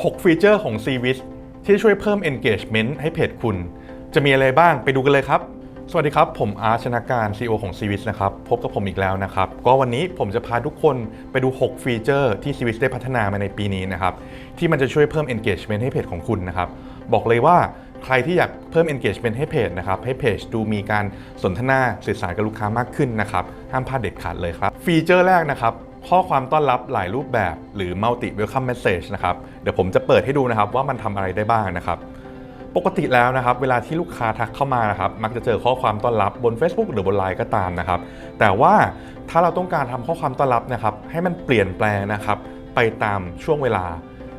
6 ฟีเจอร์ของ c v i s ที่ช่วยเพิ่ม engagement ให้เพจคุณ จะมีอะไรบ้างไปดูกันเลยครับ สวัสดีครับ ผมอาร์ชนาการ CEO ของ c v i s นะครับ พบกับผมอีกแล้วนะครับ ก็วันนี้ผมจะพาทุกคนไปดู 6 ฟีเจอร์ที่ c v i s ได้พัฒนามาในปีนี้นะครับ ที่มันจะช่วยเพิ่ม engagement ให้เพจของคุณนะครับ บอกเลยว่าใครที่อยากเพิ่ม engagement ให้เพจนะครับ ให้เพจดูมีการสนทนาสื่อสารกับลูกค้ามากขึ้นนะครับ ห้ามพลาดเด็ดขาดเลยครับ ฟีเจอร์แรกนะครับ ข้อความต้อนรับหลายรูปแบบหรือ multi welcome message นะครับ เดี๋ยวผมจะเปิดให้ดูนะครับว่ามันทำอะไรได้บ้างนะครับ ปกติแล้วนะครับ เวลาที่ลูกค้าทักเข้ามานะครับ มักจะเจอข้อความต้อนรับบน Facebook หรือบนไลน์ก็ตามนะครับ แต่ว่าถ้าเราต้องการทำข้อความต้อนรับนะครับ ให้มันเปลี่ยนแปลงนะครับ ไปตามช่วงเวลา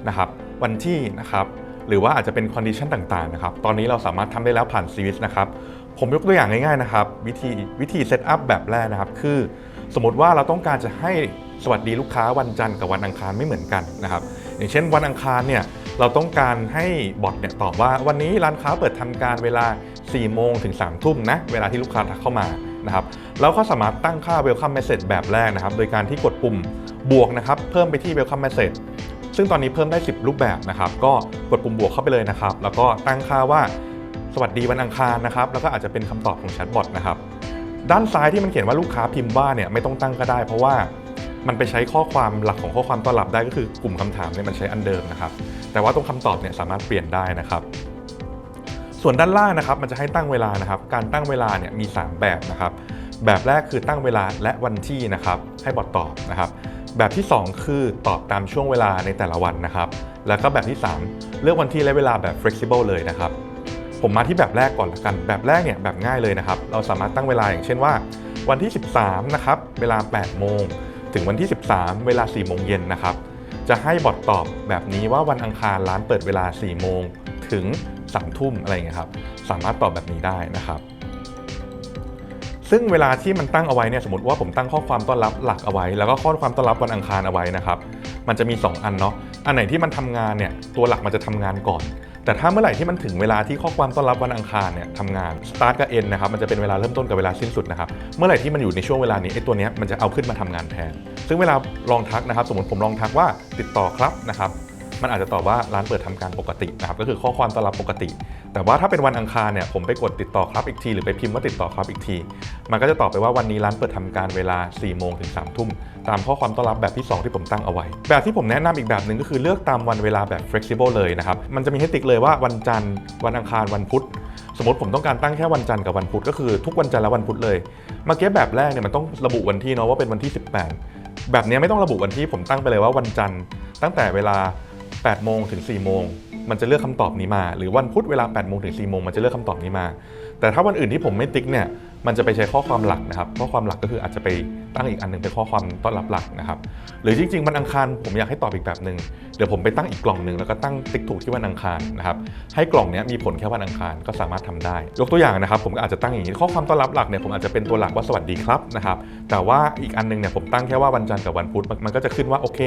นะครับ วันที่นะครับหรือว่าอาจจะเป็นคอนดิชันต่างๆนะครับ ตอนนี้เราสามารถทำได้แล้วผ่านซีวิสนะครับ ผมยกตัวอย่างง่ายๆนะครับ วิธีวิธีเซตอัพแบบแรกนะครับ คือสมมติว่าเราต้องการจะให้ สวัสดีลูกค้าวันจันทร์กับวันอังคารไม่เหมือนกันนะครับอย่างเช่นวันอังคารเนี่ยเราต้องการให้บอทเนี่ยตอบว่าวันนี้ร้านค้าเปิดทำการเวลา 4 โมงถึง 3 ทุ่มนะเวลาที่ลูกค้าทักเข้ามานะครับแล้วก็สามารถตั้งค่า welcome message แบบแรกนะครับ โดยการที่กดปุ่มบวกนะครับเพิ่มไปที่ welcome message ซึ่งตอนนี้เพิ่มได้ 10 รูปแบบนะครับ ก็กดปุ่มบวกเข้าไปเลยนะครับ แล้วก็ตั้งค่าว่าสวัสดีวันอังคารนะครับ แล้วก็อาจจะเป็นคำตอบของแชทบอทนะครับ ด้านซ้ายที่มันเขียนว่าลูกค้าพิมพ์ว่าเนี่ยไม่ต้องตั้งก็ได้เพราะว่า มันไปใช้ข้อความหลักของข้อความต้อนรับได้ก็คือกลุ่มคำถามเนี่ยมันใช้อันเดิมนะครับ แต่ว่าตรงคำตอบเนี่ยสามารถเปลี่ยนได้นะครับ ส่วนด้านล่างนะครับมันจะให้ตั้งเวลานะครับ การตั้งเวลาเนี่ยมี 3 แบบนะครับ แบบแรกคือตั้งเวลาและวันที่นะครับ ให้บอทตอบนะครับ แบบที่ 2 คือตอบตามช่วงเวลาในแต่ละวันนะครับ แล้วก็แบบที่ 3 เลือกวันที่และเวลาแบบ flexible เลยนะครับ ผมมาที่แบบแรกก่อนละกัน แบบแรกเนี่ยแบบง่ายเลยนะครับ เราสามารถตั้งเวลาอย่างเช่นว่า วันที่ 13นะครับเวลา 8 โมง ถึงวันที่ 13 เวลา 4 โมงเย็นนะครับ จะให้บอทตอบแบบนี้ว่าวันอังคารร้านเปิดเวลา 4 โมงถึง 3 ทุ่มอะไรอย่างเงี้ยครับ สามารถตอบแบบนี้ได้นะครับ ซึ่งเวลาที่มันตั้งเอาไว้เนี่ยสมมติว่าผมตั้งข้อความต้อนรับหลักเอาไว้ แล้วก็ข้อความต้อนรับวันอังคารเอาไว้นะครับ มันจะมี 2 อันเนาะ อันไหนที่มันทำงานเนี่ยตัวหลักมันจะทำงานก่อน แต่ถ้าเมื่อไหร่ที่มันถึงเวลาที่ข้อความต้อนรับวันอังคารเนี่ยทำงาน start กับ end นะครับมันจะเป็นเวลาเริ่มต้นกับเวลาสิ้นสุดนะครับเมื่อไหร่ที่มันอยู่ในช่วงเวลานี้ไอ้ตัวเนี้ยมันจะเอาขึ้นมาทำงานแทน ซึ่งเวลาลองทักนะครับ สมมติผมลองทักว่าติดต่อครับนะครับ มันอาจจะตอบว่าร้านเปิดทำการปกตินะครับก็คือข้อความต้อนรับปกติ แต่ว่าถ้าเป็นวันอังคารเนี่ยผมไปกดติดต่อครับอีกที หรือไปพิมพ์ว่าติดต่อครับอีกที มันก็จะตอบไปว่าวันนี้ร้านเปิดทำการเวลา4โมงถึง3ทุ่มตามข้อความต้อนรับแบบที่ 2 ที่ผมตั้งเอาไว้ แบบที่ผมแนะนำอีกแบบหนึ่งก็คือเลือกตามวันเวลาแบบ flexible เลยนะครับมันจะมีให้ติ๊กเลยว่าวันจันทร์ วันอังคารวันพุธสมมติผมต้องการตั้งแค่วันจันทร์กับวันพุธก็คือทุกวันจันทร์และวันพุธเลยเมื่อกี้แบบแรกเนี่ยมันต้องระบุวันที่เนาะว่าเป็นวันที่ 18 แบบนี้ไม่ต้องระบุวันที่ผมตั้งไปเลยว่าวันจันทร์ตั้งแต่เวลา 8โมงถึง4โมงมันจะเลือกคำตอบนี้มา หรือวันพุธเวลา8โมงถึง4โมงมันจะเลือกคำตอบนี้มา แต่ถ้าวันอื่นที่ผมไม่ติ๊กเนี่ย มันจะไปใช้ข้อความหลักนะครับข้อความหลักก็คืออาจจะไปตั้งอีกอันหนึ่งเป็นข้อความต้อนรับหลักนะครับ หรือจริงๆวันอังคารผมอยากให้ตอบอีกแบบหนึ่งเดี๋ยวผมไปตั้งอีกกล่องหนึ่งแล้วก็ตั้งติ๊กถูกที่วันอังคารนะครับให้กล่องนี้มีผลแค่วันอังคารก็สามารถทำได้ ยกตัวอย่างนะครับ ผมก็อาจจะตั้งอย่างนี้ข้อความต้อนรับหลักเนี่ยผมอาจจะเป็นตัวหลักว่าสวัสดีครับนะครับแต่ว่าอีกอันหนึงเนี่ยผมตั้งแค่ว่าวันจันทร์กับวันพุธมันก็จะขึ้นว่าโอเค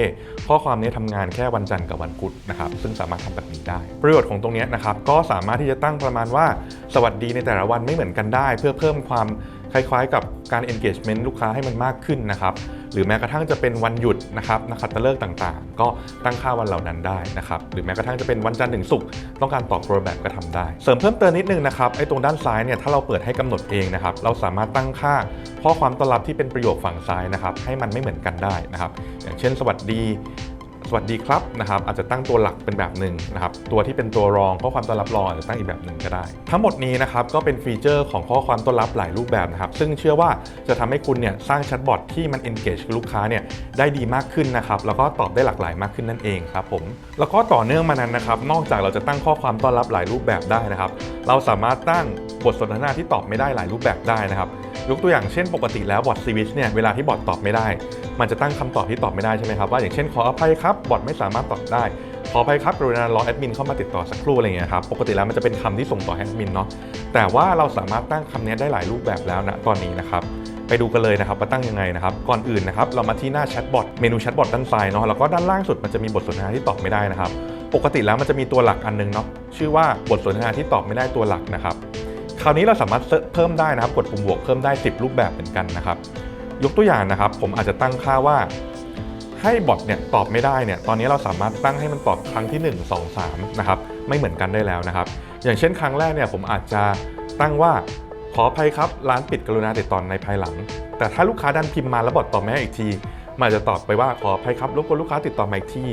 ข้อความนี้ทำงานแค่วันจันทร์กับวันพุธนะครับซึ่งสามารถทำแบบนี้ได้ ประโยชน์ของตรงนี้นะครับก็สามารถที่จะตั้งประมาณว่าสวัสดีในแต่ละวันไม่เหมือนกันได้ เพื่อเพิ่มความคล้ายๆ กับการ engagement ลูกค้าให้มันมากขึ้นนะครับ หรือแม้กระทั่งจะเป็นวันหยุดนะครับนักขัตฤกษ์ต่างๆ ก็ตั้งค่าวันเหล่านั้นได้นะครับ หรือแม้กระทั่งจะเป็นวันจันทร์ถึงศุกร์ต้องการตอบโปรแบบก็ทำได้ เสริมเพิ่มเติมนิดนึงนะครับไอ้ตรงด้านซ้ายเนี่ยถ้าเราเปิดให้กำหนดเองนะครับ เราสามารถตั้งค่าข้อความต้อนรับที่เป็นประโยคฝั่งซ้ายนะครับ ให้มันไม่เหมือนกันได้นะครับ อย่างเช่น สวัสดี สวัสดีครับนะครับอาจจะตั้งตัวหลักเป็นแบบหนึ่งนะครับตัวที่เป็นตัวรองข้อความต้อนรับรองอาจจะตั้งอีกแบบหนึ่งก็ได้ ทั้งหมดนี้นะครับก็เป็นฟีเจอร์ของข้อความต้อนรับหลายรูปแบบนะครับซึ่งเชื่อว่าจะทำให้คุณเนี่ยสร้างแชทบอทที่มัน engage ลูกค้าเนี่ยได้ดีมากขึ้นนะครับแล้วก็ตอบได้หลากหลายมากขึ้นนั่นเองครับผมแล้วก็ต่อเนื่องมานั้นนะครับนอกจากเราจะตั้งข้อความต้อนรับหลายรูปแบบได้นะครับเราสามารถตั้งบทสนทนาที่ตอบไม่ได้หลายรูปแบบได้นะครับยกตัวอย่างเช่นปกติแล้วบอทซีวิชเนี่ยเวลาที่บอทตอบไม่ได้ มันจะตั้งคำตอบที่ตอบไม่ได้ใช่ไหมครับว่าอย่างเช่นขออภัยครับบอทไม่สามารถตอบได้ ขออภัยครับกรุณารอแอดมินเข้ามาติดต่อสักครู่อะไรอย่างเงี้ยครับ ปกติแล้วมันจะเป็นคำที่ส่งต่อแอดมินเนาะ แต่ว่าเราสามารถตั้งคำนี้ได้หลายรูปแบบแล้วนะตอนนี้นะครับ ไปดูกันเลยนะครับว่าตั้งยังไงนะครับ ก่อนอื่นนะครับเรามาที่หน้าแชทบอท เมนูแชทบอทด้านซ้ายเนาะ แล้วก็ด้านล่างสุดมันจะมีบทสนทนาที่ตอบไม่ได้นะครับ ปกติแล้วมันจะมีตัวหลักอันนึงเนาะ ชื่อว่าบทสนทนาที่ตอบไม่ได้ตัวหลักนะครับ คราวนี้เราสามารถเพิ่มได้นะครับ กดปุ่มบวกเพิ่มได้ 10 รูปแบบเหมือนกันนะครับยกตัวอย่างนะครับ ผมอาจจะตั้งค่าว่า ให้บอทเนี่ยตอบไม่ได้เนี่ยตอนนี้เราสามารถตั้งให้มันตอบครั้งที่ 1 2 3นะครับไม่เหมือนกันได้แล้วนะครับอย่างเช่นครั้งแรกเนี่ยผมอาจจะตั้งว่าขออภัยครับร้านปิดกรุณาติดต่อในภายหลัง แต่ถ้าลูกค้าดันพิมพ์มาแล้วบอทตอบไม่ได้อีกที มันจจะตอบไปว่าขออภัยครับรบกวนลูกค้าติดต่อมาอีกที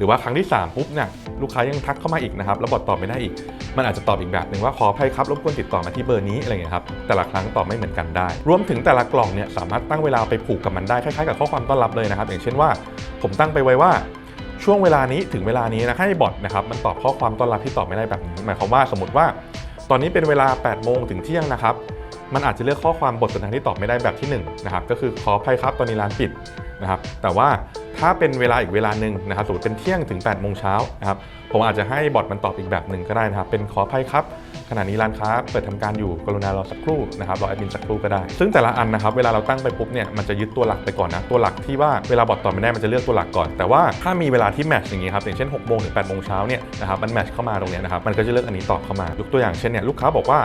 หรือว่าครั้งที่ 3 ปุ๊บเนี่ยลูกค้ายังทักเข้ามาอีกนะครับแล้วบอทตอบไม่ได้อีก มันอาจจะตอบอีกแบบหนึ่งว่าขออภัยครับรบกวนติดต่อมาที่เบอร์นี้อะไรเงี้ยครับแต่ละครั้งตอบไม่เหมือนกันได้ รวมถึงแต่ละกล่องเนี่ยสามารถตั้งเวลาไปผูกกับมันได้คล้ายๆกับข้อความต้อนรับเลยนะครับ อย่างเช่นว่า ผมตั้งไปไว้ว่าช่วงเวลานี้ถึงเวลานี้นะให้บอทนะครับมันตอบข้อความต้อนรับที่ตอบไม่ได้แบบนี้หมายความว่าสมมติว่า ตอนนี้เป็นเวลา 8 โมงถึงเที่ยงนะครับมันอาจจะเลือกข้อความบทสนทนาที่ตอบไม่ได้แบบที่1นะครับก็คือขออภัยครับตอนนี้ร้านปิดนะครับแต่ว่า ถ้าเป็นเวลาอีกเวลาหนึ่งนะครับสมมติเป็นเที่ยงถึง8โมงเช้านะครับผมอาจจะให้บอทมันตอบอีกแบบหนึ่งก็ได้นะครับ เป็นขออภัยครับขณะนี้ร้านค้าเปิดทำการอยู่กรุณารอสักครู่นะครับรอแอดมินสักครู่ก็ได้ ซึ่งแต่ละอันนะครับเวลาเราตั้งไปปุ๊บเนี่ยมันจะยึดตัวหลักไปก่อนนะตัวหลักที่ว่าเวลาบอทตอบไม่ได้มันจะเลือกตัวหลักก่อน แต่ว่าถ้ามีเวลาที่แมทช์อย่างนี้ครับอย่างเช่น6โมงถึง8โมงเช้าเนี่ยนะครับมันแมทช์เข้ามาตรงนี้นะครับมันก็จะเลือกอันนี้ตอบเข้ามายกตัวอย่างเช่นเนี่ยลูกค้าบอกว่า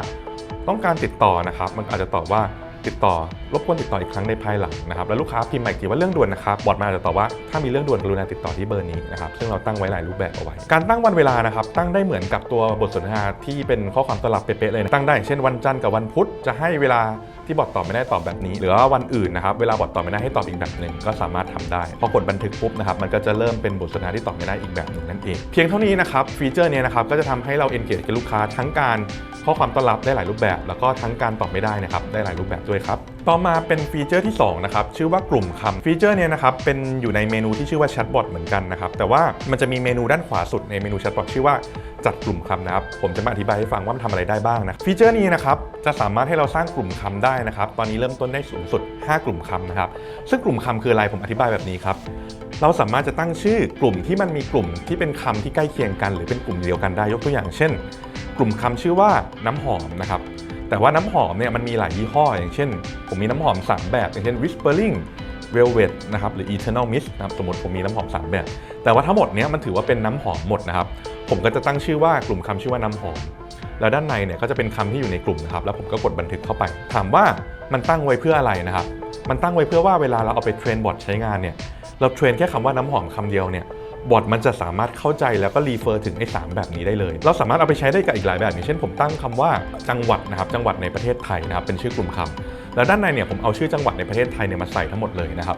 ต้องการติดต่อนะครับมันอาจจะตอบว่า ติดต่อรบกวนติดต่ออีกครั้งในภายหลังนะครับแล้วลูกค้าพิมพ์มาอีกทีว่าเรื่องด่วนนะครับบอทมาอาจะตอบว่าถ้ามีเรื่องด่วนกรุณาติดต่อที่เบอร์นี้นะครับซึ่งเราตั้งไว้หลายรูปแบบเอาไว้ การตั้งวันเวลานะครับตั้งได้เหมือนกับตัวบทสนทนาที่เป็นข้อความตลับเป๊ะๆเลยนะตั้งได้เช่นวันจันทร์กับวันพุธจะให้เวลา ที่บอทตอบไม่ได้ตอบแบบนี้ หรือว่าวันอื่นนะครับเวลาบอทตอบไม่ได้ให้ตอบอีกแบบหนึ่งก็สามารถทำได้ พอกดบันทึกปุ๊บนะครับมันก็จะเริ่มเป็นบทสนทนาที่ตอบไม่ได้อีกแบบหนึ่งนั่นเอง เพียงเท่านี้นะครับฟีเจอร์เนี้นะครับก็จะทำให้เรา engage กับลูกค้าทั้งการข้อความต้อนรับได้หลายรูปแบบ แล้วก็ทั้งการตอบไม่ได้นะครับได้หลายรูปแบบด้วยครับต่อมาเป็นฟีเจอร์ที่2นะครับชื่อว่ากลุ่มคำฟีเจอร์เนี้นะครับเป็นอยู่ในเมนูที่ชื่อว่าแชทบอทเหมือนกันนะครับแต่ว่ามันจะมีเมนูด้านขวาสุดในเมนูแชทบอทชื่อว่า จัดกลุ่มคำนะครับ ผมจะมาอธิบายให้ฟังว่ามันทำอะไรได้บ้างนะฟีเจอร์นี้นะครับจะสามารถให้เราสร้างกลุ่มคำได้นะครับ ตอนนี้เริ่มต้นได้สูงสุด 5 กลุ่มคำนะครับ ซึ่งกลุ่มคำคืออะไรผมอธิบายแบบนี้ครับเราสามารถจะตั้งชื่อกลุ่มที่มันมีกลุ่มที่เป็นคำที่ใกล้เคียงกัน หรือเป็นกลุ่มเดียวกันได้ยกตัวอย่างเช่น กลุ่มคำชื่อว่าน้ำหอมนะครับแต่ว่าน้ำหอมเนี่ยมันมีหลายยี่ห้อ อย่างเช่น ผมมีน้ำหอม 3 แบบ อย่างเช่น Whispering Velvet นะครับหรือ Eternal Mist นะครับสมมติผมมีน้ำหอม 3 แบบ แต่ว่าทั้งหมดเนี้ยมันถือว่าเป็นน้ำหอมหมดนะครับ ผมก็จะตั้งชื่อว่ากลุ่มคำชื่อว่าน้ำหอม แล้วด้านในเนี่ยก็จะเป็นคำที่อยู่ในกลุ่มนะครับ แล้วผมก็กดบันทึกเข้าไป ถามว่ามันตั้งไว้เพื่ออะไรนะครับ มันตั้งไว้เพื่อว่าเวลาเราเอาไปเทรนบอทใช้งานเนี่ย เราเทรนแค่คำว่าน้ำหอมคำเดียวเนี่ยบอทมันจะสามารถเข้าใจแล้วก็รีเฟอร์ถึงไอ้สามแบบนี้ได้เลย เราสามารถเอาไปใช้ได้กับอีกหลายแบบอย่างเช่นผมตั้งคำว่าจังหวัดนะครับจังหวัดในประเทศไทยนะครับเป็นชื่อกลุ่มคำ แล้วด้านในเนี่ยผมเอาชื่อจังหวัดในประเทศไทยเนี่ยมาใส่ทั้งหมดเลยนะครับ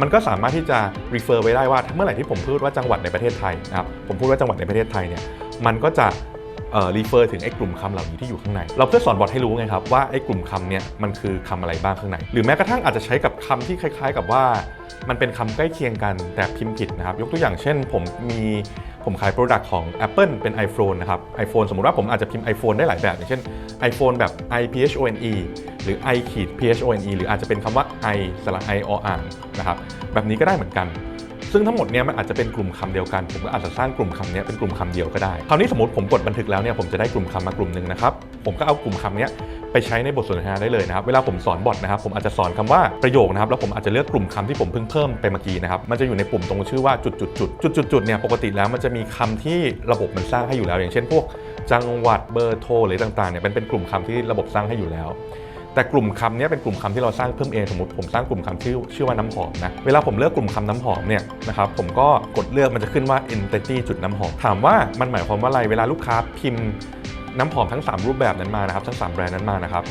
มันก็สามารถที่จะ refer ไว้ได้ว่าเมื่อไหร่ที่ผมพูดว่าจังหวัดในประเทศไทยนะครับ ผมพูดว่าจังหวัดในประเทศไทยเนี่ย มันก็จะ เอ่อ refer ถึงไอ้กลุ่มคำเหล่านี้ที่อยู่ข้างใน เราเพื่อสอนบอทให้รู้ไงครับว่าไอ้กลุ่มคำเนี่ยมันคือคำอะไรบ้างข้างใน หรือแม้กระทั่งอาจจะใช้กับคำที่คล้าย ๆ กับว่า มันเป็นคำใกล้เคียงกันแต่พิมพ์ผิดนะครับยกตัวอย่างเช่น ผมมีผมขาย Product ของ Apple เป็น iPhone นะครับ iPhone สมมุติว่าผมอาจจะพิมพ์ iPhone ได้หลายแบบ อย่างเช่น iPhone แบบ i p h o n e หรือ i ขีด p h o n e หรืออาจจะเป็นคำว่า i สระ i ออ่างนะครับ แบบนี้ก็ได้เหมือนกัน ซึ่งทั้งหมดเนี้ยมันอาจจะเป็นกลุ่มคำเดียวกัน ผมก็อาจจะสร้างกลุ่มคำเนี้ยเป็นกลุ่มคำเดียวก็ได้ คราวนี้สมมติผมกดบันทึกแล้วเนี่ยผมจะได้กลุ่มคำมากลุ่มหนึ่งนะครับ ผมก็เอากลุ่มคำเนี้ยไปใช้ในบทสนทนาได้เลยนะครับ เวลาผมสอนบอทนะครับ ผมอาจจะสอนคำว่าประโยคนะครับ แล้วผมอาจจะเลือกกลุ่มคำที่ผมเพิ่งเพิ่มไปเมื่อกี้นะครับ มันจะอยู่ในปุ่มตรงชื่อว่าจุดจุดจุดจุดจุดจุดเนี่ยปกติแล้วมันจะมีคำที่ระบบมันสร้างให้อยู่แล้ว อย่างเช่น พวกจังหวัดเบอร์โทรหรือต่างๆเนี่ยเป็นเป็นกลุ่มคำที่ระบบสร้างให้อยู่แล้ว แต่กลุ่มคำนี้เป็นกลุ่มคำที่เราสร้างเพิ่มเองสมมติผมสร้างกลุ่มคำชื่อชื่อว่าน้ำหอมนะเวลาผมเลือกกลุ่มคำน้ำหอมเนี่ยนะครับผมก็กดเลือกมันจะขึ้นว่า entity จุดน้ำหอม ถามว่ามันหมายความว่าอะไรเวลาลูกค้าพิมพ์น้ำหอมทั้ง 3 รูปแบบนั้นมานะครับทั้ง 3 แบรนด์นั้นมานะครับ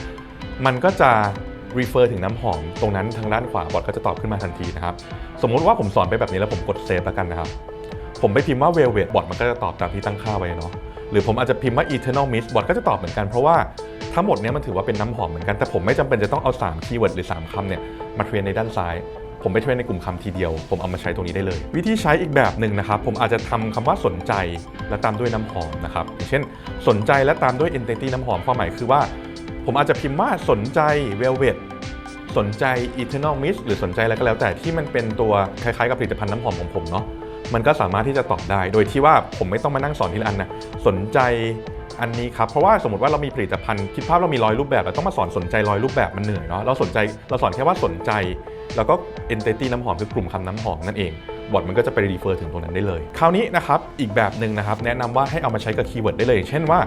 มันก็จะ refer ถึงน้ำหอม ตรงนั้นทางด้านขวาบอทก็จะตอบขึ้นมาทันทีนะครับสมมุติว่าผมสอนไปแบบนี้แล้วผมกดเซฟแล้วกันนะครับผมไปพิมพ์ว่า velvet บอทมันก็จะตอบตามที่ตั้งค่าไว้เนาะหรือผมอาจจะพิมพ์ว่า eternal mist บอทก็จะตอบเหมือนกันเพราะว่า ทั้งหมดเนี้ยมันถือว่าเป็นน้ำหอมเหมือนกัน แต่ผมไม่จำเป็นจะต้องเอา3คีย์เวิร์ดหรือ 3คำเนี่ยมาเทรนในด้านซ้าย ผมไปเทรนในกลุ่มคำทีเดียว ผมเอามาใช้ตรงนี้ได้เลย วิธีใช้อีกแบบหนึ่งนะครับ ผมอาจจะทำคำว่าสนใจและตามด้วยน้ำหอมนะครับอย่างเช่น สนใจและตามด้วย entity น้ำหอมความหมายคือว่า ผมอาจจะพิมพ์ว่าสนใจ velvet สนใจ eternal mist หรือสนใจอะไรก็แล้วแต่ที่มันเป็นตัวคล้ายๆกับผลิตภัณฑ์น้ำหอมของผมเนาะมันก็สามารถที่จะตอบได้ โดยที่ว่าผมไม่ต้องมานั่งสอนทีละอันนะ สนใจ อันนี้ครับ เพราะว่าสมมติว่าเรามีผลิตภัณฑ์คิดภาพเรามีร้อยรูปแบบเราต้องมาสอนสนใจร้อยรูปแบบมันเหนื่อยเนาะเราสนใจเราสอนแค่ว่าสนใจ แล้วก็ entity น้ำหอมคือกลุ่มคำน้ำหอมนั่นเองบอทมันก็จะไปรีเฟอร์ถึงตรงนั้นได้เลย คราวนี้นะครับ อีกแบบหนึ่งนะครับ แนะนำว่าให้เอามาใช้กับคีย์เวิร์ดได้เลย เช่นว่า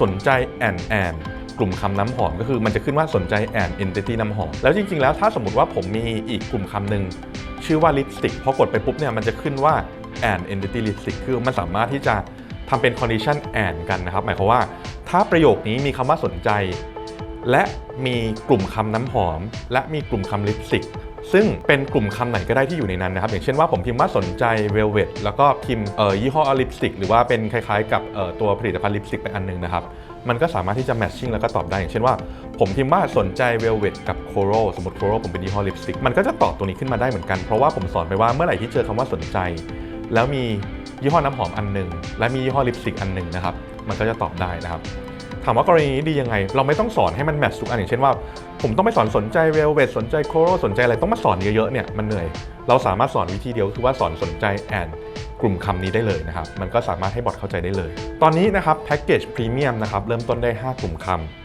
สนใจแอนแอนกลุ่มคำน้ำหอมก็คือมันจะขึ้นว่าสนใจแอน entity น้ำหอม แล้วจริง ๆ แล้วถ้าสมมติว่าผมมีอีกกลุ่มคำหนึ่งชื่อว่า lipstick พอกดไปปุ๊บเนี่ยมันจะขึ้นว่า and entity lipstick คือมันสามารถที่จะำเป็น condition and กันนะครับ หมายความว่าถ้าประโยคนี้มีคำว่าสนใจ และมีกลุ่มคำน้ำหอม และมีกลุ่มคำลิปสติกซึ่งเป็นกลุ่มคำไหนก็ได้ที่อยู่ในนั้นนะครับ อย่างเช่นว่าผมพิมพ์ว่าสนใจ Velvet แล้วก็พิมพ์ยี่ห้อลิปสติกหรือว่าเป็นคล้ายๆ กับตัวผลิตภัณฑ์ลิปสติกไปอันหนึงนะครับ มันก็สามารถที่จะแมทชิ่งแล้วก็ตอบได้ อย่างเช่นว่า ผมพิมพ์ว่าสนใจ Velvet กับ Coral สมมติ Coral ผมเป็นยี่ห้อลิปสติกมันก็จะตอบตัวนี้ขึ้นมาได้เหมือนกัน เพราะว่าผมสอนไปว่าเมื่อไหร่ที่เจอคำว่าสนใจ แล้วมี ยี่ห้อน้ำหอมอันหนึ่งและมียี่ห้อลิปสติกอันหนึ่งนะครับมันก็จะตอบได้นะครับถามว่ากรณีนี้ดียังไง เราไม่ต้องสอนให้มันแมทช์ทุกอันอย่างเช่นว่า ผมต้องไปสอนสนใจเวลเวทสนใจโคโรสนใจอะไรต้องมาสอนเยอะๆเนี่ยมันเหนื่อย เราสามารถสอนวิธีเดียวคือว่าสอนสนใจแอนกลุ่มคำนี้ได้เลยนะครับ มันก็สามารถให้บอทเข้าใจได้เลย ตอนนี้นะครับแพ็กเกจพรีเมียมนะครับเริ่มต้นได้ 5 กลุ่มคำ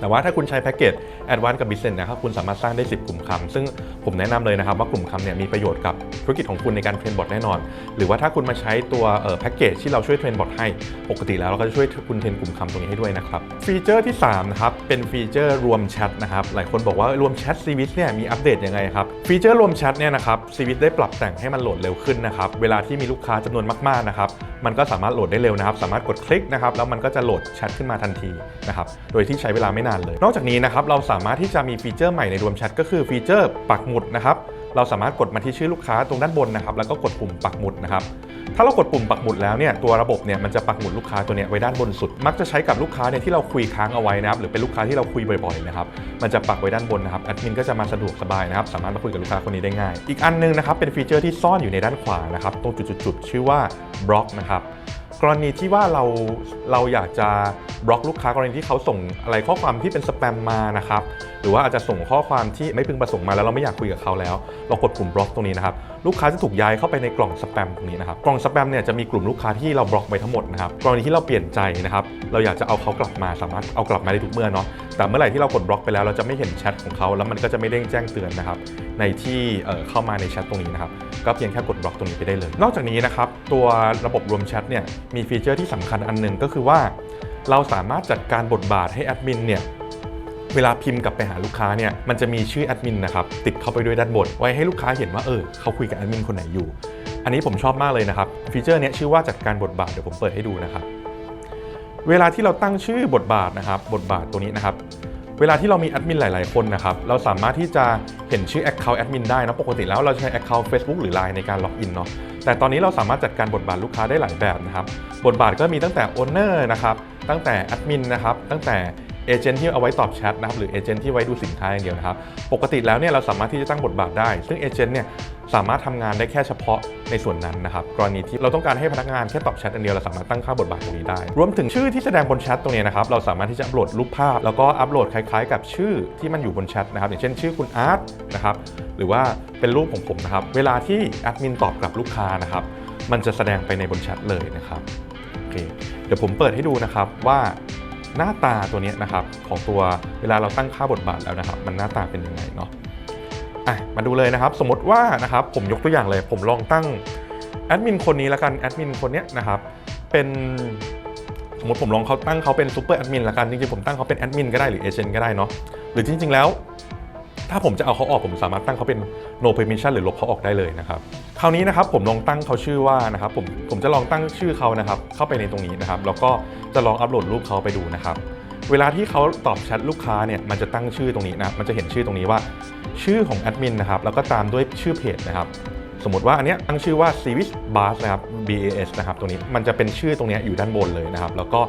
แต่ว่าถ้าคุณใช้แพ็กเกจ Advanced กับ Business นะครับคุณสามารถสร้างได้ 10 กลุ่มคำซึ่งผมแนะนำเลยนะครับว่ากลุ่มคำเนี่ยมีประโยชน์กับธุรกิจของคุณในการเทรนบอทแน่นอน หรือว่าถ้าคุณมาใช้ตัวแพ็กเกจที่เราช่วยเทรนบอทให้ปกติแล้วเราก็จะช่วยคุณเทรนกลุ่มคำตรงนี้ให้ด้วยนะครับฟีเจอร์ที่3นะครับเป็นฟีเจอร์รวมแชทนะครับหลายคนบอกว่ารวมแชทซีวิสเนี่ยมีอัปเดตยังไงครับฟีเจอร์รวมแชทเนี่ยนะครับซีวิสได้ปรับแต่งให้มันโหลดเร็วขึ้นนะครับเวลาที่มีลูกค้าจำนวนมากๆนะครับมันก็สามารถโหลดได้เร็วนะครับ สามารถกดคลิกนะครับแล้วมันก็จะโหลดแชทขึ้นมาทันทีนะครับโดยที่ใช้เวลาไม่นานเลย นอกจากนี้นะครับเราสามารถที่จะมีฟีเจอร์ใหม่ในรวมแชทก็คือฟีเจอร์ปักหมุดนะครับเราสามารถกดมาที่ชื่อลูกค้าตรงด้านบนนะครับแล้วก็กดปุ่มปักหมุดนะครับถ้าเรากดปุ่มปักหมุดแล้วเนี่ยตัวระบบเนี่ยมันจะปักหมุดลูกค้าตัวเนี้ยไว้ด้านบนสุด มักจะใช้กับลูกค้าเนี่ยที่เราคุยค้างเอาไว้นะครับหรือเป็นลูกค้าที่เราคุยบ่อยๆนะครับมันจะปักไว้ด้านบนนะครับแอดมินก็จะมาสะดวกสบายนะครับสามารถมาคุยกับลูกค้าคนนี้ได้ง่าย อีกอันหนึงนะครับเป็นฟีเจอร์ที่ซ่อนอยู่ในด้านขวานะครับตรงจุดๆๆชื่อว่าบล็อกนะครับ กรณีที่ว่าเราเราอยากจะบล็อกลูกค้ากรณีที่เขาส่งอะไรข้อความที่เป็นสแปมมานะครับหรือว่าอาจจะส่งข้อความที่ไม่พึงประสงค์มาแล้วเราไม่อยากคุยกับเขาแล้ว เรากดปุ่มบล็อกตรงนี้นะครับลูกค้าจะถูกย้ายเข้าไปในกล่องสแปมตรงนี้นะครับกล่องสแปมเนี่ยจะมีกลุ่มลูกค้าที่เราบล็อกไปทั้งหมดนะครับกรณีที่เราเปลี่ยนใจนะครับเราอยากจะเอาเขากลับมาสามารถเอากลับมาได้ทุกเมื่อเนาะแต่เมื่อไหร่ที่เรากดบล็อกไปแล้วเราจะไม่เห็นแชทของเขาแล้วมันก็จะไม่เด้งแจ้งเตือนนะครับในที่เข้ามาในแชทตรงนี้นะครับก็เพียงแค่กดบล็อกตรงนี้ไปได้เลย นอกจากนี้นะครับตัวระบบรวมแชทเนี่ยมีฟีเจอร์ที่สำคัญอันหนึ่งก็คือว่า เราสามารถจัดการบทบาทให้แอดมินเนี่ย เวลาพิมพ์กลับไปหาลูกค้าเนี่ยมันจะมีชื่อแอดมินนะครับติดเข้าไปด้วยด้านบน ไว้ให้ลูกค้าเห็นว่าเออเขาคุยกับแอดมินคนไหนอยู่ อันนี้ผมชอบมากเลยนะครับฟีเจอร์นี้ชื่อว่าจัดการบทบาทเดี๋ยวผมเปิดให้ดูนะครับเวลาที่เราตั้งชื่อบทบาทนะครับบทบาทตัวนี้นะครับเวลาที่เรามีแอดมินหลาย ๆ คนนะครับ เราสามารถที่จะเห็นชื่อ Account แอดมินได้นะ ปกติแล้วเราใช้ Account Facebook หรือ Line ในการล็อกอินเนาะ แต่ตอนนี้เราสามารถจัดการบทบาทลูกค้าได้หลายแบบนะครับ บทบาทก็มีตั้งแต่ Owner นะครับ ตั้งแต่แอดมินนะครับ ตั้งแต่ เอเจนต์ที่เอาไว้ตอบแชทนะครับหรือเอเจนต์ที่ไว้ดูสินค้าอย่างเดียวนะครับ ปกติแล้วเนี่ยเราสามารถที่จะตั้งบทบาทได้ ซึ่งเอเจนต์เนี่ยสามารถทำงานได้แค่เฉพาะในส่วนนั้นนะครับ กรณีที่เราต้องการให้พนักงานแค่ตอบแชทอันเดียวเราสามารถตั้งค่าบทบาทตรงนี้ได้ รวมถึงชื่อที่แสดงบนแชทตรงนี้นะครับ เราสามารถที่จะอัปโหลดรูปภาพ แล้วก็อัปโหลดคล้ายๆ กับชื่อที่มันอยู่บนแชทนะครับ อย่างเช่นชื่อคุณอาร์ตนะครับ หรือว่าเป็นรูปของผมนะครับ เวลาที่แอดมินตอบกลับลูกค้านะครับ มันจะแสดงไปในบนแชทเลยนะครับ โอเค เดี๋ยวผมเปิดให้ดูนะครับว่า หน้าตาตัวนี้นะครับของตัวเวลาเราตั้งค่าบทบาทแล้วนะครับ มันหน้าตาเป็นยังไงเนาะอะมาดูเลยนะครับ สมมติว่านะครับผมยกตัวอย่างเลย ผมลองตั้งแอดมินคนนี้ละกันแอดมินคนเนี้ยนะครับเป็นสมมติผมลองเขาตั้งเขาเป็นซูเปอร์แอดมินละกันจริงๆผมตั้งเขาเป็นแอดมินก็ได้หรือเอเจนต์ก็ได้เนาะหรือจริงๆแล้ว ถ้าผมจะเอาเขาออกผมสามารถตั้งเขาเป็น no permission หรือลบเขาออกได้เลยนะครับคราวนี้นะครับผมลองตั้งเขาชื่อว่านะครับผมผมจะลองตั้งชื่อเขานะครับเข้าไปในตรงนี้นะครับแล้วก็จะลองอัปโหลดรูปเขาไปดูนะครับเวลาที่เขาตอบแชทลูกค้าเนี่ยมันจะตั้งชื่อตรงนี้นะมันจะเห็นชื่อตรงนี้ว่า ชื่อของแอดมินนะครับแล้วก็ตามด้วยชื่อเพจนะครับ สมมติว่าอันเนี้ยตั้งชื่อว่า Civis Bas นะครับ B A S นะครับตรงนี้มันจะเป็นชื่อตรงเนี้ยอยู่ด้านบนเลยนะครับ แล้วก็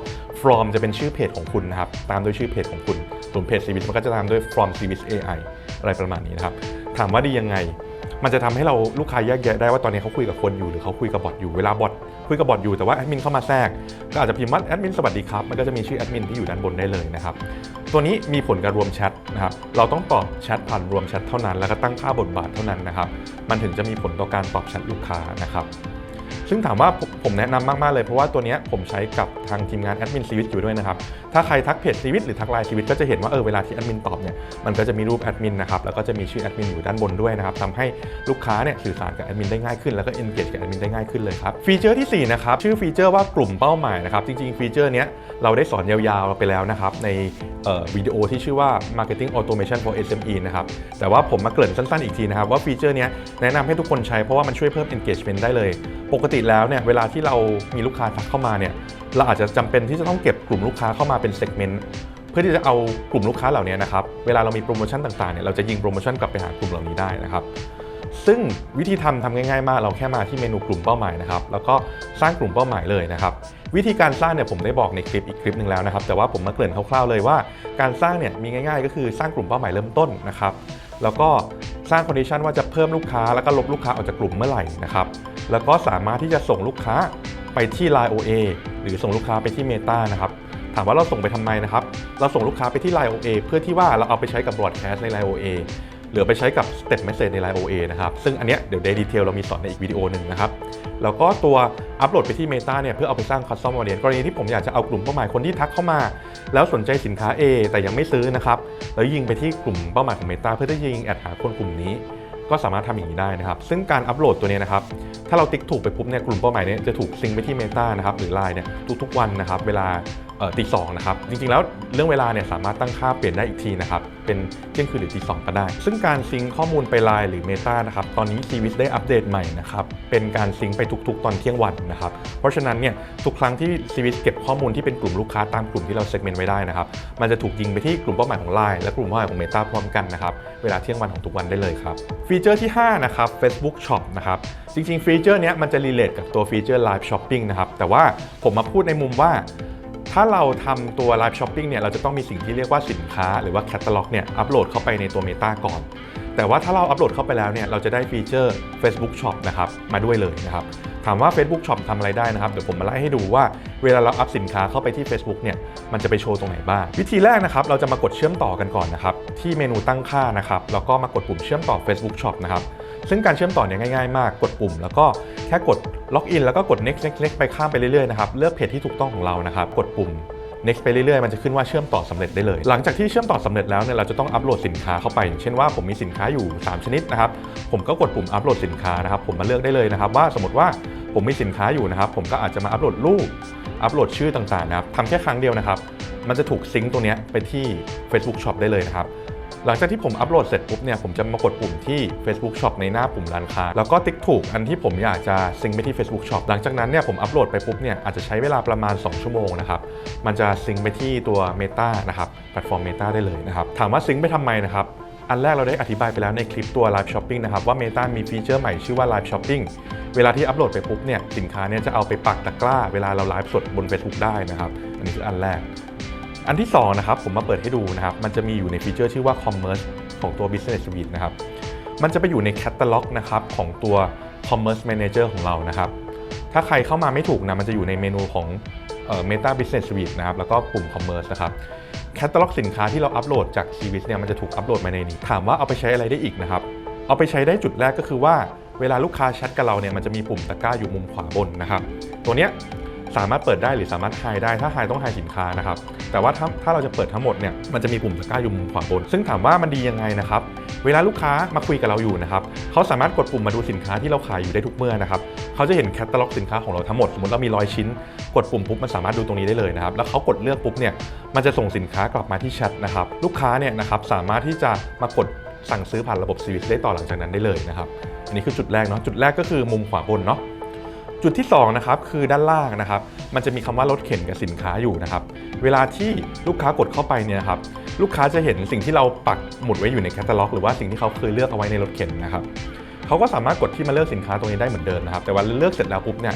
from จะเป็นชื่อเพจของคุณนะครับ ตามด้วยชื่อเพจของคุณส่วนเพจ Civis มันก็จะตามด้วย from Civis AI อะไรประมาณนี้นะครับ ถามว่าดียังไง มันจะทำให้เราลูกค้าแยกแยะได้ว่าตอนนี้เขาคุยกับคนอยู่หรือเขาคุยกับบอทอยู่เวลาบอทคุยกับบอทอยู่แต่ว่าแอดมินเข้ามาแทรกก็อาจจะพิมพ์ว่าแอดมินสวัสดีครับมันก็จะมีชื่อแอดมินที่อยู่ด้านบนได้เลยนะครับตัวนี้มีผลการรวมแชทนะครับเราต้องตอบแชทผ่านรวมแชทเท่านั้น แล้วก็ตั้งค่าบทบาทเท่านั้นนะครับมันถึงจะมีผลต่อการตอบแชทลูกค้านะครับ ซึ่งถามว่าผมแนะนำมาก ๆ เลยเพราะว่าตัวนี้ผมใช้กับทางทีมงานแอดมินซีวิตอยู่ด้วยนะครับ ถ้าใครทักเพจซีวิตหรือทักไลน์ซีวิตก็จะเห็นว่าเออเวลาที่แอดมินตอบเนี่ยมันก็จะมีรูปแอดมินนะครับแล้วก็จะมีชื่อแอดมินอยู่ด้านบนด้วยนะครับทำให้ลูกค้าเนี่ยสื่อสารกับแอดมินได้ง่ายขึ้นแล้วก็ engage กับแอดมินได้ง่ายขึ้นเลยครับฟีเจอร์ที่สี่นะครับชื่อฟีเจอร์ว่ากลุ่มเป้าหมายนะครับจริงๆฟีเจอร์เนี้ยเราได้สอนยาวๆไปแล้วนะครับในวิดีโอที่ชื่อว่า marketing automation for SME นะครับแต่ว่าผมมาเกริ่นสั้นๆอีกทีนะครับว่าฟีเจอร์เนี้ยแนะนำให้ทุกคนใช้เพราะว่ามันช่วยเพิ่ม engagement ได้เลย ปกติแล้วเนี่ยเวลาที่เรามีลูกค้าทักเข้ามาเนี่ยเราอาจจะจำเป็นที่จะต้องเก็บกลุ่มลูกค้าเข้ามาเป็นเซกเมนต์เพื่อที่จะเอากลุ่มลูกค้าเหล่านี้นะครับเวลาเรามีโปรโมชั่นต่างๆเนี่ยเราจะยิงโปรโมชั่นกลับไปหากลุ่มเหล่านี้ได้นะครับซึ่งวิธีทำทำง่ายๆมาก เราแค่มาที่เมนูกลุ่มเป้าหมายนะครับแล้วก็สร้างกลุ่มเป้าหมายเลยนะครับวิธีการสร้างเนี่ยผมได้บอกในคลิปอีกคลิปหนึ่งแล้วนะครับแต่ว่าผมมาเกริ่นคร่าวๆเลยว่า การสร้างเนี่ยมีง่ายๆ ก็คือสร้างกลุ่มเป้าหมายเริ่มต้นนะครับแล้วก็สร้างคอนดิชันว่าจะเพิ่มลูกค้าแล้วก็ลบลูกค้าออกจากกลุ่มเมื่อไหร่นะครับ แล้วก็สามารถที่จะส่งลูกค้าไปที่ Line OA หรือส่งลูกค้าไปที่ Meta นะครับถามว่าเราส่งไปทำไมนะครับ เราส่งลูกค้าไปที่ Line OA เพื่อที่ว่าเราเอาไปใช้กับบรอดแคสต์ใน Line OA หรือไปใช้กับ Step Message ใน Line OA นะครับ ซึ่งอันเนี้ยเดี๋ยวในดีเทลเรามีสอนในอีกวิดีโอหนึ่งนะครับ แล้วก็ตัวอัปโหลดไปที่ Meta เนี่ยเพื่อเอาไปสร้าง Custom Audience กรณีที่ผมอยากจะเอากลุ่มเป้าหมายคนที่ทักเข้ามา แล้วสนใจสินค้า A แต่ยังไม่ซื้อนะครับ แล้วยิงไปที่กลุ่มเป้าหมายของ Meta เพื่อที่จะยิงแอดหาคนกลุ่มนี้ ก็สามารถทำอย่างนี้ได้นะครับ ซึ่งการอัปโหลดตัวนี้นะครับ ถ้าเราติ๊กถูกไปปุ๊บเนี่ยกลุ่มเป้าหมายเนี่ยจะถูกซิงไปที่ Meta นะครับหรือ Line เนี่ยทุกๆวันนะครับเวลา ตีสองนะครับ จริงๆแล้วเรื่องเวลาเนี่ยสามารถตั้งค่าเปลี่ยนได้อีกทีนะครับ เป็นเที่ยงคืนหรือตีสองก็ได้ ซึ่งการซิงข้อมูลไป Line หรือ Meta นะครับ ตอนนี้ c ีวิสได้อัปเดตใหม่นะครับ เป็นการซิงไปทุกๆ ตอนเที่ยงวันนะครับ เพราะฉะนั้นเนี่ยทุกครั้งที่ c ีวิสเก็บข้อมูลที่เป็นกลุ่มลูกค้าตามกลุ่มที่เราเซกเมนต์ไว้ได้นะครับ มันจะถูกยิงไปที่กลุ่มเป้าหมายของ Line และกลุ่มเป้าหมายของ Meta พร้อมกันนะครับ เวลาเที่ยงวันของทุกวันได้เลยครับ ฟีเจอร์ที่5นะครับ Facebook Shop นะครับจริงๆฟีเจอร์เนี้ยมันจะรีเลทกับตัวฟีเจอร์ Live Shopping นะครับแต่ว่าผมมาพูดในมุมว่า ถ้าเราทำตัว Live Shopping เนี่ยเราจะต้องมีสิ่งที่เรียกว่าสินค้าหรือว่า Catalog เนี่ยอัปโหลดเข้าไปในตัว Meta ก่อน แต่ว่าถ้าเราอัปโหลดเข้าไปแล้วเนี่ยเราจะได้ฟีเจอร์ Facebook Shop นะครับมาด้วยเลยนะครับถามว่า Facebook Shop ทำอะไรได้นะครับ เดี๋ยวผมมาไล่ให้ดูว่าเวลาเราอัพสินค้าเข้าไปที่ Facebook เนี่ยมันจะไปโชว์ตรงไหนบ้าง วิธีแรกนะครับเราจะมากดเชื่อมต่อกันก่อนนะครับที่เมนูตั้งค่านะครับแล้วก็มากดปุ่มเชื่อมต่อ Facebook Shop นะครับ ซึ่งการเชื่อมต่อเนี่ยง่ายๆมากกดปุ่ม แล้วก็แค่กดล็อกอินแล้วก็กด next next next ไปข้ามไปเรื่อยๆนะครับเลือกเพจที่ถูกต้องของเรานะครับกดปุ่ม next ไปเรื่อยๆ มันจะขึ้นว่าเชื่อมต่อสำเร็จได้เลย หลังจากที่เชื่อมต่อสำเร็จแล้วเนี่ยเราจะต้องอัปโหลดสินค้าเข้าไป เช่นว่าผมมีสินค้าอยู่ 3 ชนิดนะครับ ผมก็กดปุ่มอัปโหลดสินค้านะครับ ผมมาเลือกได้เลยนะครับว่าสมมติว่าผมมีสินค้าอยู่นะครับ ผมก็อาจจะมาอัปโหลดรูป อัปโหลดชื่อต่างๆนะครับทำแค่ครั้งเดียวนะครับ มันจะถูกซิงค์ตัวนี้ไปที่ Facebook Shop ได้เลยนะครับ หลังจากที่ผมอัปโหลดเสร็จปุ๊บเนี่ยผมจะมากดปุ่มที่ Facebook Shop ในหน้าปุ่มร้านค้า แล้วก็ติ๊กถูกอันที่ผมอยากจะซิงไปที่ Facebook Shop หลังจากนั้นเนี่ยผมอัปโหลดไปปุ๊บเนี่ยอาจจะใช้เวลาประมาณ 2 ชั่วโมงนะครับมันจะซิงไปที่ตัว Meta นะครับแพลตฟอร์ม Meta ได้เลยนะครับถามว่าซิงไปทำไมนะครับอันแรกเราได้อธิบายไปแล้วในคลิปตัว Live Shopping นะครับ ว่า Meta มีฟีเจอร์ใหม่ชื่อว่า Live Shopping เวลาที่อัปโหลดไปปุ๊บเนี่ย สินค้าเนี่ยจะเอาไปปักตะกร้า เวลาเราไลฟ์สดบน Facebook ได้นะครับ อันนี้คืออันแรก อันที่2นะครับผมมาเปิดให้ดูนะครับมันจะมีอยู่ในฟีเจอร์ชื่อว่า Commerce ของตัว Business Suite นะครับมันจะไปอยู่ในแคตตาล็อกนะครับของตัว Commerce Manager ของเรานะครับถ้าใครเข้ามาไม่ถูกนะมันจะอยู่ในเมนูของเอ่อ Meta Business Suite นะครับแล้วก็ปุ่ม Commerce นะครับแคตตาล็อกสินค้าที่เราอัปโหลดจาก c ีวิสเนี่ยมันจะถูกอัปโหลดมาในนี้ ถามว่าเอาไปใช้อะไรได้อีกนะครับ เอาไปใช้ได้จุดแรกก็คือว่า เวลาลูกค้าแชทกับเราเนี่ยมันจะมีปุ่มตะกร้าอยู่มุมขวาบนนะครับ ตัวเนี้ย สามารถเปิดได้หรือสามารถไฮได้ถ้าไฮต้องไฮสินค้านะครับแต่ว่าถ้าถ้าเราจะเปิดทั้งหมดเนี่ยมันจะมีปุ่มตะกร้าอยู่มุมขวาบน ซึ่งถามว่ามันดียังไงนะครับเวลาลูกค้ามาคุยกับเราอยู่นะครับเขาสามารถกดปุ่มมาดูสินค้าที่เราขายอยู่ได้ทุกเมื่อนะครับเขาจะเห็นแคตตาล็อกสินค้าของเราทั้งหมดสมมติเรามีร้อยชิ้น กดปุ่มปุ๊บมันสามารถดูตรงนี้ได้เลยนะครับแล้วเขากดเลือกปุ๊บเนี่ยมันจะส่งสินค้ากลับมาที่แชทนะครับลูกค้าเนี่ยนะครับสามารถที่จะมากดสั่งซื้อผ่านระบบซีวิสได้ต่อหลังจากนั้นได้เลยนะครับอันนี้คือจุดแรกเนาะจุดแรกก็คือมุมขวาบนเนาะ จุดที่2นะครับคือด้านล่างนะครับ มันจะมีคำว่ารถเข็นกับสินค้าอยู่นะครับ เวลาที่ลูกค้ากดเข้าไปเนี่ยครับลูกค้าจะเห็นสิ่งที่เราปักหมุดไว้อยู่ในแคตตาล็อกหรือว่าสิ่งที่เขาเคยเลือกเอาไว้ในรถเข็นนะครับเขาก็สามารถกดที่มาเลือกสินค้าตรงนี้ได้เหมือนเดิมนะครับ แต่ว่าเลือกเสร็จแล้วปุ๊บเนี่ย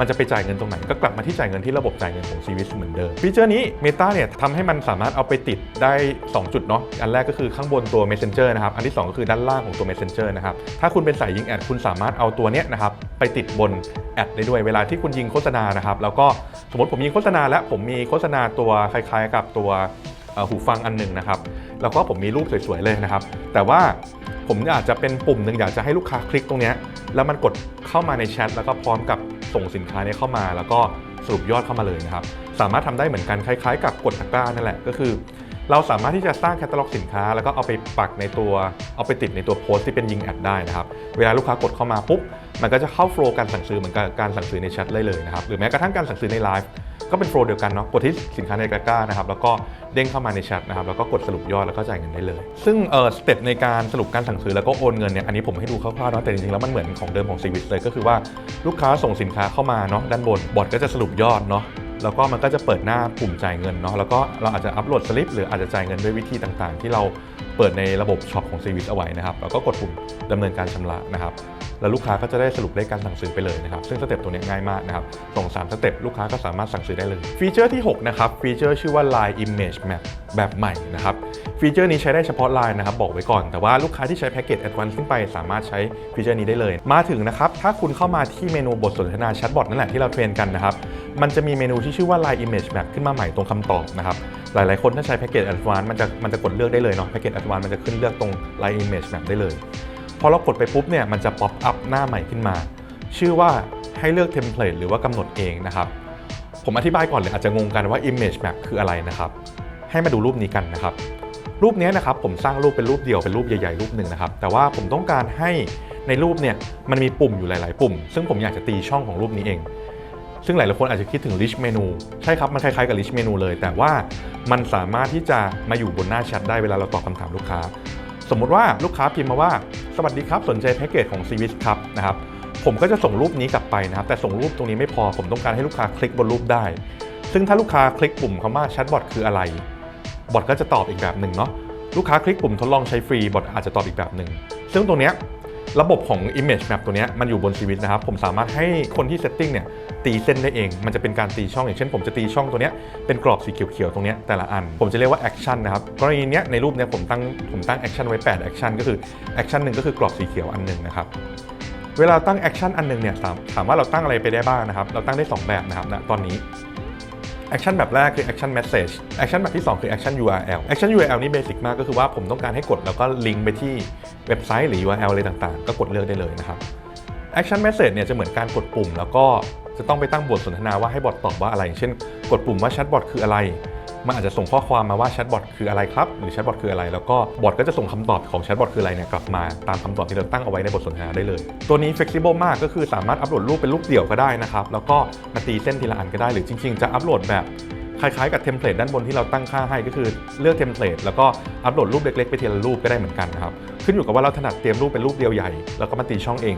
มันจะไปจ่ายเงินตรงไหน ก็กลับมาที่จ่ายเงินที่ระบบจ่ายเงินของซีวิสเหมือนเดิมฟีเจอร์นี้ Meta เนี่ยทำให้มันสามารถเอาไปติดได้ 2 จุดเนาะอันแรกก็คือข้างบนตัว Messenger นะครับอันที่ 2 ก็คือด้านล่างของตัว Messenger นะครับถ้าคุณเป็นสายยิงแอดคุณสามารถเอาตัวเนี้ยนะครับไปติดบนแอดได้ด้วยเวลาที่คุณยิงโฆษณานะครับแล้วก็สมมติผมยิงโฆษณาแล้วผมมีโฆษณาตัวคล้ายๆ กับตัวหูฟังอันหนึ่งนะครับ แล้วก็ผมมีรูปสวยๆเลยนะครับ แต่ว่าผมอยากจะเป็นปุ่มหนึ่งอยากจะให้ลูกค้าคลิกตรงนี้ แล้วมันกดเข้ามาในแชทแล้วก็พร้อมกับ ส่งสินค้าเนี้เข้ามา แล้วก็สรุปยอดเข้ามาเลยนะครับ สามารถทำได้เหมือนกันคล้ายๆ กับกดตะกร้านั่นแหละก็คือ เราสามารถที่จะสร้างแคตตาล็อกสินค้า แล้วก็เอาไปปักในตัวเอาไปติดในตัวโพสต์ที่เป็นยิงแอดได้นะครับเวลาลูกค้ากดเข้ามาปุ๊บ มันก็จะเข้าโฟล์การสั่งซื้อเหมือนกับการสั่งซื้อในแชทได้เลยนะครับหรือแม้กระทั่งการสั่งซื้อในไลฟ์ก็เป็นโฟล์เดียวกันเนาะกดที่สินค้าในตะกร้านะครับแล้วก็เด้งเข้ามาในแชทนะครับแล้วก็กดสรุปยอดแล้วก็จ่ายเงินได้เลย ซึ่งเออสเต็ปในการสรุปการสั่งซื้อแล้วก็โอนเงินเนี่ยอันนี้ผมให้ดูคร่าวๆนะแต่จริงๆแล้วมันเหมือนของเดิมของซีวิสเลยก็คือว่าลูกค้าส่งสินค้าเข้ามาเนาะด้านบนบอทก็จะสรุปยอดเนาะแล้วก็มันก็จะเปิดหน้าปุ่มจ่ายเงินเนาะแล้วก็เราอาจจะอัปโหลดสลิปหรืออาจจะจ่ายเงินด้วยวิธีต่างๆ ที่เรา เปิดในระบบช็อปของ Service เอาไว้นะครับแล้วก็กดปุ่มดำเนินการชำระนะครับแล้วลูกค้าก็จะได้สรุปเลขการสั่งซื้อไปเลยนะครับซึ่งสเต็ปตัวนี้ง่ายมากนะครับส่งสามสเต็ปลูกค้าก็สามารถสั่งซื้อได้เลย ฟีเจอร์ที่ 6 นะครับฟีเจอร์ชื่อว่า Line Image Map แบบใหม่นะครับฟีเจอร์นี้ใช้ได้เฉพาะ Line นะครับบอกไว้ก่อน แต่ว่าลูกค้าที่ใช้แพ็กเกจ Advance ขึ้นไปสามารถใช้ฟีเจอร์นี้ได้เลย มาถึงนะครับถ้าคุณเข้ามาที่เมนูบทสนทนาแชทบอทนั่นแหละที่เราเทรนกันนะครับมันจะมีเมนูที่ชื่อว่า Line Image Map ขึ้นมาใหม่ตรงคำตอบนะครับหลาย ๆ คนถ้าใช้แพ็กเกจ Advance มันจะมันจะกดเลือกได้เลยเนาะแพ็กเกจ Advance มันจะขึ้นเลือกตรง Line Image Map ได้เลย พอเรากดไปปุ๊บเนี่ยมันจะป๊อปอัพหน้าใหม่ขึ้นมา ชื่อว่าให้เลือกเทมเพลตหรือว่ากำหนดเองนะครับ ผมอธิบายก่อนเลยอาจจะงงกันว่า Image Map คืออะไรนะครับ ให้มาดูรูปนี้กันนะครับ รูปนี้นะครับผมสร้างรูปเป็นรูปเดียวเป็นรูปใหญ่ๆรูปหนึ่งนะครับ แต่ว่าผมต้องการให้ในรูปเนี่ยมันมีปุ่มอยู่หลาย ๆ ปุ่ม ซึ่งผมอยากจะตีช่องของรูปนี้เอง ซึ่งหลายๆคนอาจจะคิดถึง Rich Menu ใช่ครับ มันคล้ายๆกับ Rich Menu เลย แต่ว่ามันสามารถที่จะมาอยู่บนหน้าแชทได้เวลาเราตอบคำถามลูกค้า สมมุติว่าลูกค้าพิมพ์มาว่า สวัสดีครับสนใจแพ็กเกจของ c v i s ครับนะครับผมก็จะส่งรูปนี้กลับไปนะครับ แต่ส่งรูปตรงนี้ไม่พอผมต้องการให้ลูกค้าคลิกบนรูปได้ ซึ่งถ้าลูกค้าคลิกปุ่มคำว่าแชทบอทคืออะไร บอทก็จะตอบอีกแบบหนึ่งเนาะลูกค้าคลิกปุ่มทดลองใช้ฟรีบอทอาจจะตอบอีกแบบหนึ่งซึ่งตรงเนี้ย ระบบของ Image Map ตัวนี้มันอยู่บนชีวิตนะครับ ผมสามารถให้คนที่ setting เนี่ยตีเส้นได้เอง มันจะเป็นการตีช่อง อย่างเช่น ผมจะตีช่องตัวนี้เป็นกรอบสีเขียวๆตรงนี้แต่ละอัน ผมจะเรียกว่า action นะครับกรณีนี้ในรูปเนี้ยผมตั้งผมตั้ง action ไว้8 action ก็คือ action หนึ่งก็คือกรอบสีเขียวอันหนึ่งนะครับเวลาตั้ง action อันหนึ่งเนี่ยถามว่าเราตั้งอะไรไปได้บ้างนะครับ เราตั้งได้ 2 แบบนะครับณตอนนี้ แอคชั่นแบบแรกคือแอคชั่นเมสเซจแอคชั่นแบบที่ 2 คือแอคชั่น URL แอคชั่น URL นี่เบสิกมากก็คือว่าผมต้องการให้กดแล้วก็ลิงก์ไปที่เว็บไซต์หรือ URL อะไรต่างๆ ก็กดเลือกได้เลยนะครับแอคชั่นเมสเซจเนี่ยจะเหมือนการกดปุ่ม แล้วก็จะต้องไปตั้งบทสนทนาว่าให้บอทตอบว่าอะไร เช่น กดปุ่มว่าแชทบอทคืออะไร มันอาจจะส่งข้อความมาว่าแชทบอทคืออะไรครับ หรือแชทบอทคืออะไร แล้วก็บอทก็จะส่งคำตอบของแชทบอทคืออะไรเนี่ยกลับมาตามคำตอบที่เราตั้งเอาไว้ในบทสนทนาได้เลย ตัวนี้ flexible มากก็คือสามารถอัปโหลดรูปเป็นรูปเดี่ยวก็ได้นะครับ แล้วก็มาตีเส้นทีละอันก็ได้ หรือจริง ๆ จะอัปโหลดแบบคล้ายๆกับเทมเพลตด้านบนที่เราตั้งค่าให้ก็คือเลือกเทมเพลตแล้วก็อัปโหลดรูปเล็กๆไปทีละรูปก็ได้เหมือนกันนะครับ ขึ้นอยู่กับว่าเราถนัดเตรียมรูปเป็นรูปเดียวใหญ่ แล้วก็มาตีช่องเอง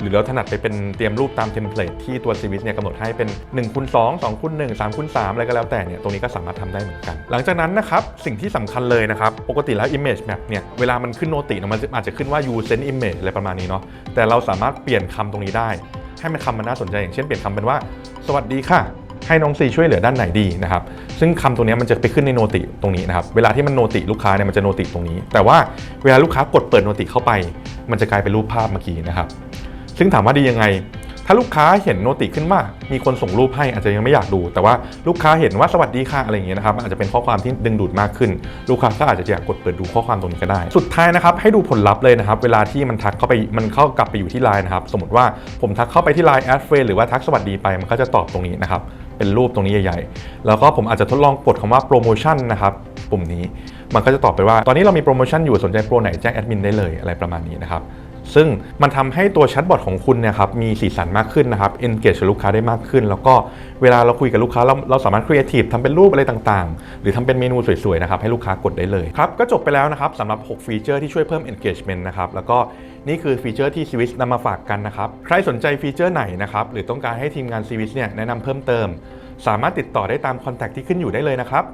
หรือเราถนัดไปเป็นเตรียมรูปตามเทมเพลตที่ตัวซีวิสเนี่ยกำหนดให้เป็น1คูณ2 2คูณ1 3คูณ3อะไรก็แล้วแต่เนี่ยตรงนี้ก็สามารถทำได้เหมือนกัน หลังจากนั้นนะครับสิ่งที่สำคัญเลยนะครับปกติแล้ว Image Map เนี่ยเวลามันขึ้นโนติมันอาจจะขึ้นว่า you send image อะไรประมาณนี้เนาะแต่เราสามารถเปลี่ยนคำตรงนี้ได้ ให้มันคำมันน่าสนใจอย่างเช่นเปลี่ยนคำเป็นว่า สวัสดีค่ะให้น้องซีช่วยเหลือด้านไหนดีนะครับซึ่งคำตรงนี้มันจะไปขึ้นในโนติตรงนี้นะครับเวลาที่มันโนติลูกค้าเนี่ยมันจะโนติตรงนี้ แต่ว่าเวลาลูกค้ากดเปิดโนติเข้าไป มันจะกลายเป็นรูปภาพเมื่อกี้นะครับ ซึ่งถามว่าดียังไง ถ้าลูกค้าเห็นโนติขึ้นว่ามีคนส่งรูปให้อาจจะยังไม่อยากดู แต่ว่าลูกค้าเห็นว่าสวัสดีค่ะอะไรอย่างเงี้ยนะครับมันอาจจะเป็นข้อความที่ดึงดูดมากขึ้น ลูกค้าก็อาจจะอยากกดเปิดดูข้อความตรงนี้ก็ได้ สุดท้ายนะครับให้ดูผลลัพธ์เลยนะครับเวลาที่มันทักเข้าไปมันเข้ากลับไปอยู่ที่ไลน์นะครับสมมติว่าผมทักเข้าไปที่ไลน์แอดเฟรหรือว่าทักสวัสดีไปมันก็จะตอบตรงนี้นะครับเป็นรูปตรงนี้ใหญ่ๆ แล้วก็ผมอาจจะทดลองกดคำว่าโปรโมชั่นนะครับปุ่มนี้ มันก็จะตอบไปว่า ตอนนี้เรามีโปรโมชั่นอยู่สนใจโปรไหนแจ้งแอดมินได้เลยอะไรประมาณนี้นะครับ ซึ่งมันทำให้ตัวแชทบอทของคุณเนี่ยครับมีสีสันมากขึ้นนะครับ engage กับลูกค้าได้มากขึ้น แล้วก็เวลาเราคุยกับลูกค้าเราเราสามารถ creative ทำเป็นรูปอะไรต่างๆ หรือทำเป็นเมนูสวยๆนะครับให้ลูกค้ากดได้เลยครับก็จบไปแล้วนะครับสำหรับ 6 ฟีเจอร์ที่ช่วยเพิ่ม engagement นะครับแล้วก็นี่คือฟีเจอร์ที่ Swiss นำมาฝากกันนะครับใครสนใจฟีเจอร์ไหนนะครับหรือต้องการให้ทีมงาน Swiss เนี่ยแนะนำเพิ่มเติม สามารถติดต่อได้ตามคอนแทคที่ขึ้นอยู่ได้เลยนะครับ